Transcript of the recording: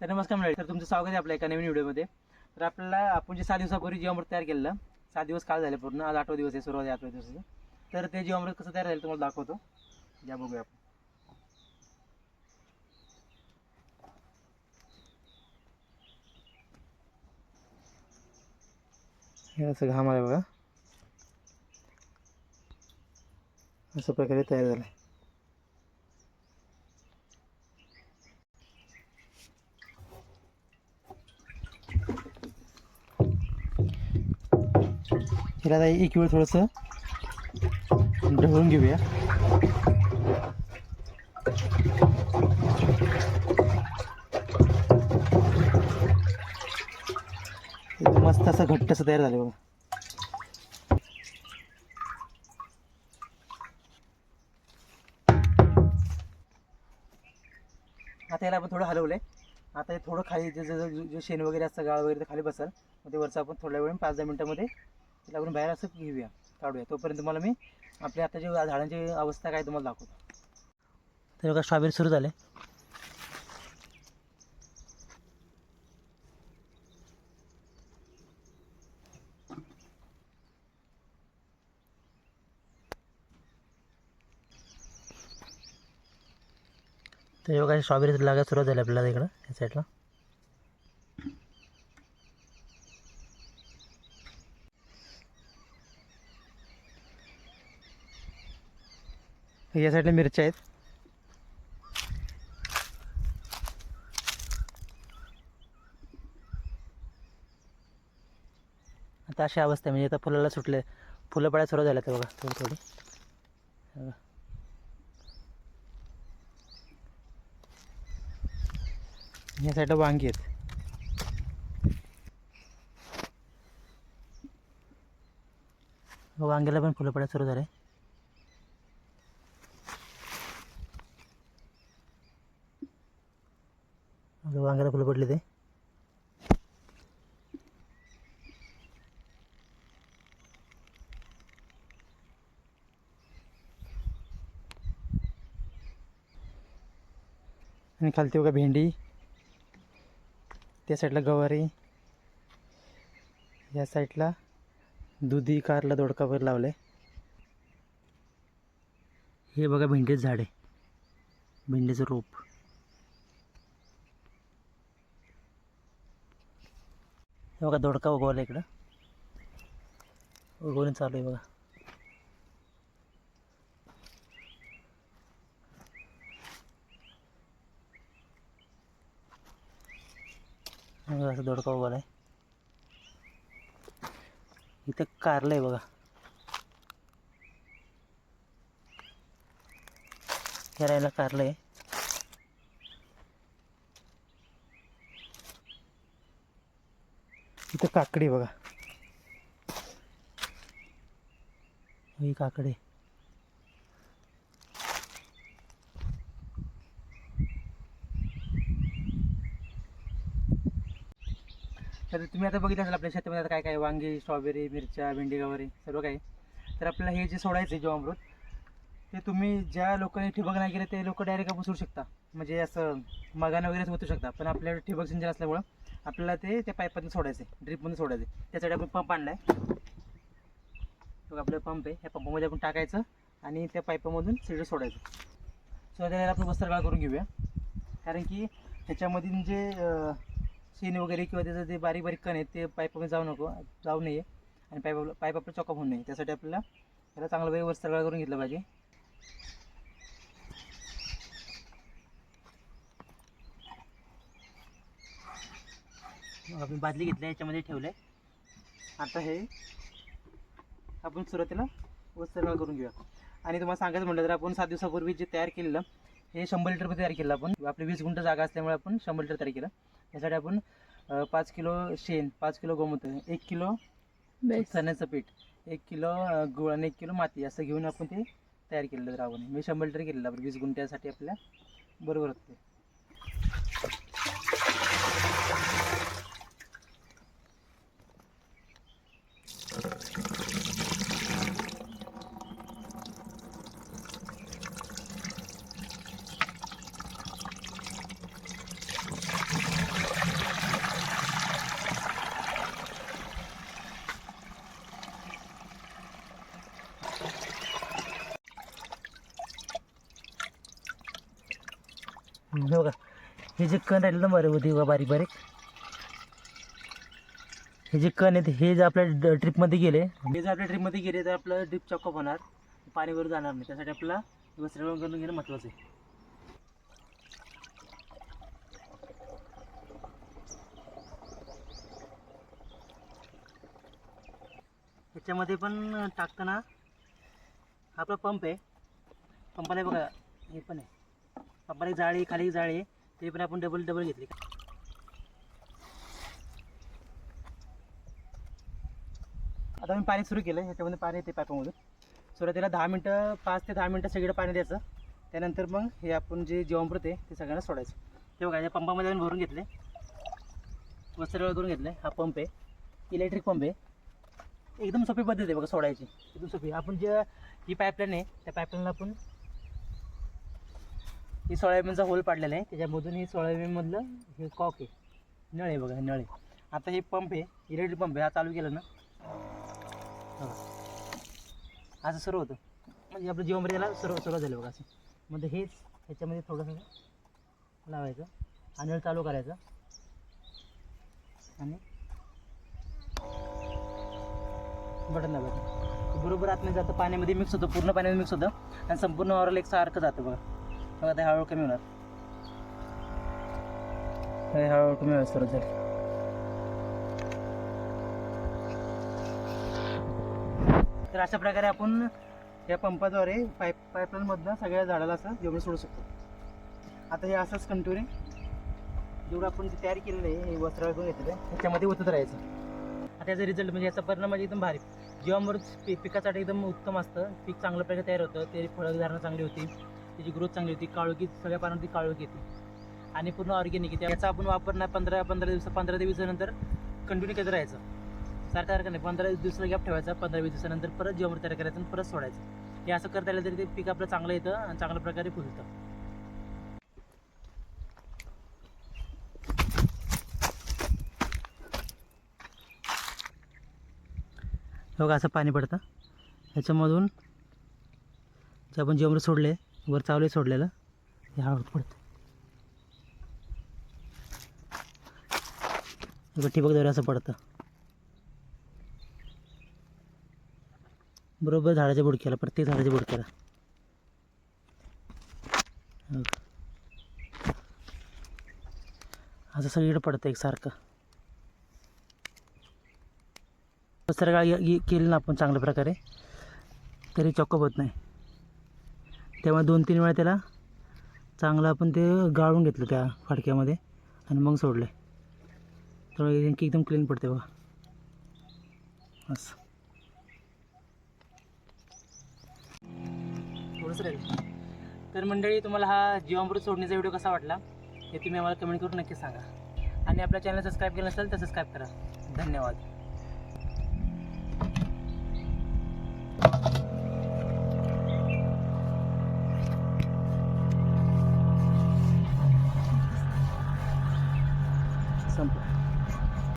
तर नमस्कार मंडळी तर तुमचं स्वागत आहे आपल्या एका नवीन व्हिडिओमध्ये. तर आपल्याला आपण जे सहा दिवसापूर्वी जीवामृत तयार केलं सात दिवस काल झाले पूर्ण आज आठवा दिवस आहे सुरुवात आहे आठव्या दिवसाचं. तर ते जीवामृत कसं तयार झालं तुम्हाला दाखवतो. या बघूया आपण. हे असं घाम आहे बघा. अशा प्रकारे तयार झालं हिला आता एक वेळ थोडंसं ढवळून घेऊया. मस्त असं घट्ट असं तयार झालं बघा. आता याला आपण थोडं हलवलंय. आता हे थोडं खाली जे जे जे- शेण वगैरे असतं गाळ वगैरे ते खाली बसल. मग ते वरचं आपण थोड्या वेळ पाच दहा मिनिटामध्ये लागून बाहेर असं घेऊया. काढूया. तोपर्यंत तुम्हाला मी आपल्या आताची झाडांची अवस्था काय तुम्हाला दाखवतो. तर बघा स्ट्रॉबेरी सुरू झाले तर बघा स्ट्रॉबेरी लागायला सुरुवात झाली आपल्याला इकडं या साईडला या साईडला मिरच्या आहेत. आता अशी अवस्था आहे. म्हणजे आता फुलाला सुटले. फुलं पडायला सुरुवात झाल्या बघा. थोडी थोडी. या साईडला वांगी आहेत. वांग्याला पण फुलं पडायला सुरू झाले. आता वांग्याला फुलं पडले ते. आणि खालती बघा भेंडी. त्या साईडला गवारी. या साईडला दुधी कारला दोडका वगैरे लावलं. आहे हे बघा भेंडीचं झाड. आहे भेंडीचं रोप. हे बघा दोडका उगवला इकडं. उगवून चालू आहे बघा. असं दोडका उगवला आहे इथं कारलं आहे बघा. या कारलं आहे इथं काकडी बघा. ही काकडी. तर तुम्ही आता बघितलं असेल आपल्या शेतामध्ये आता काय काय वांगी स्ट्रॉबेरी मिरच्या भेंडी गवारी सर्व काही. तर आपल्याला हे जे सोडायचं आहे अमृत ते तुम्ही ज्या लोकांनी ठिबक नाही केलं ते लोक डायरेक्ट आपण सोडू शकता. म्हणजे असं मगानं वगैरे ओतू शकता पण आपल्याकडे ठिबक सिंचन असल्यामुळं आपल्याला ते त्या पाईपातून सोडायचं आहे ड्रिपमधून सोडायचं आहे त्यासाठी आपण पंप आणला आहे बघा आपला पंप आहे. ह्या पंपामध्ये आपण टाकायचं आणि त्या पाईपामधून सिडर सोडायचं. सो त्याला आपण वस्त्रगाळ करून घेऊया. कारण की त्याच्यामधून जे शेण वगैरे किंवा त्याचं जे बारीक बारीक कण आहेत ते पाईपामध्ये जाऊ नको जाऊ नये. आणि पाईप पाईप आपलं चॉकअप होऊ नये. त्यासाठी आपल्याला त्याला चांगलं वेळ वस्त्रगाळ करून घेतलं पाहिजे. आपण बादली घेतली याच्यामध्ये ठेवलं आहे आता हे आपण सुरुवातीला वस्त्रगाळ करून घेऊया. आणि तुम्हाला सांगायचं म्हटलं तर आपण सात दिवसापूर्वी जे तयार केलेलं हे शंभर लिटरमध्ये तयार केलं आपण. आपली वीस गुंठ जागा असल्यामुळे आपण शंभर लिटर तयार केलं. त्यासाठी आपण पाच किलो शेण पाच किलो गोमूत्र एक किलो चण्याचं पीठ एक किलो गुळ आणि एक किलो माती असं घेऊन आपण ते तयार केलेलं द्रावण मी शंभर लिटर केलेलं आपण वीस गुंठ्यासाठी आपल्या बरोबर होतं हे बघा हे जे कण राहिले ना बरं होते बघा बारीक बारीक. हे जे कण आहेत हे जे आपल्या ट्रिपमध्ये गेले हे जर आपल्या ट्रिपमध्ये गेले तर आपलं ड्रिप चॉकअप होणार. पाणीवर जाणार नाही त्यासाठी आपल्याला वस्त्रवण करून घेणं महत्त्वाचं आहे. ह्याच्यामध्ये पण टाकताना हा आपला पंप आहे. पंपाला बघा हे पण आहे. पंपाला एक जाळी खाली एक जाळी आहे ते पण आपण डबल डबल घेतली. आता मी पाणी सुरू केलं ह्याच्यामध्ये पाणी येते पाईपामधून. सुरुवातीला दहा मिनटं पाच ते दहा मिनटं सगळीकडे पाणी द्यायचं. त्यानंतर मग हे आपण जे जीवामृत आहे ते सगळ्यांना सोडायचं. ते बघा या पंपामध्ये आम्ही भरून घेतले वस्त्र करून घेतले हा पंप आहे. इलेक्ट्रिक पंप आहे. एकदम सोपी पद्धत आहे बघा सोडायची. एकदम सोपी. आपण जे ही पाईपलाईन आहे त्या पाईपलाईनला आपण ही सोयाबीनचा होल पाडलेला आहे. त्याच्यामधून ही सोयाबीनमधलं हे कॉक आहे. नळ आहे बघा हे नळ आहे. आता हे पंप आहे इलेक्ट्रिक पंप आहे. हा चालू केला ना. बघा असं सुरू होतं. म्हणजे आपलं जीवामध्ये सर्व सर्व सुरुवात बघा असं. म्हणजे हेच ह्याच्यामध्ये थोडंसं लावायचं आणि नळ चालू करायचं. आणि बटन दाबायचं. बरोबर आतमध्ये जातं पाण्यामध्ये मिक्स होतं पूर्ण पाण्यामध्ये मिक्स होतं. आणि संपूर्ण ऑरल एक सारखं जातं बघा. बघा ते हळूहळू कमी होणार. हे हळूहळू कमी व्हायला सुरुवात झाली. तर अशा प्रकारे आपण या पंपाद्वारे पाईप पाईपलाईनमधनं सगळ्या झाडाला असं जेवढं सोडू शकतो. आता हे असंच कंटिन्यू जेवढं आपण जे तयार केलेलं आहे हे वस्त्र करून घेतलेलं आहे त्याच्यामध्ये उतरत राहायचं. आता याचा रिझल्ट म्हणजे याचा परिणाम म्हणजे एकदम भारी. जीवामृत पी पिकासाठी एकदम उत्तम असतं. पीक चांगल्या प्रकारे तयार होतं. ते फळं चांगली होती. त्याची ग्रोथ चांगली होती काळोखी सगळ्या पानांची काळोखी येते आणि पूर्ण ऑर्गॅनिक आहे. याचा आपण वापर नाही पंधरा पंधरा दिवस पंधरा ते दिवसानंतर कंटिन्यू करत राहायचं. सारखं सारखं नाही पंधरा दिवसाला गॅप ठेवायचा पंधरा वीस दिवसानंतर परत जेवण तयार करायचं आणि परत सोडायचं. हे असं करता आलं तरी ते पीक आपलं चांगलं येतं आणि चांगल्या प्रकारे फुलतं. बघा असं पाणी पडतं. ह्याच्यामधून जे आपण जेवण सोडले वर चावले सोडलेलं. हे हळू पडतं ठिबक ठिबकद्वारे असं पडतं. बरोबर झाडाच्या बुडक्याला प्रत्येक झाडाच्या बुडक्याला. हो. असं सगळीकडे पडतं एकसारखं. सरगाळ केली ना आपण चांगल्या प्रकारे तरी चॉकअप होत नाही. त्यामुळे दोन तीन वेळा त्याला चांगलं आपण ते गाळून घेतलं त्या फाडक्यामध्ये आणि मग सोडलं त्यामुळे आणखी एकदम क्लीन पडते बघा. असं. थोडंसं राहील तर मंडळी तुम्हाला हा जीवामृत सोडण्याचा व्हिडिओ कसा वाटला हे तुम्ही आम्हाला कमेंट करून नक्की सांगा. आणि आपल्या चॅनल सबस्क्राईब केलं नसेल तर सबस्क्राईब करा. धन्यवाद.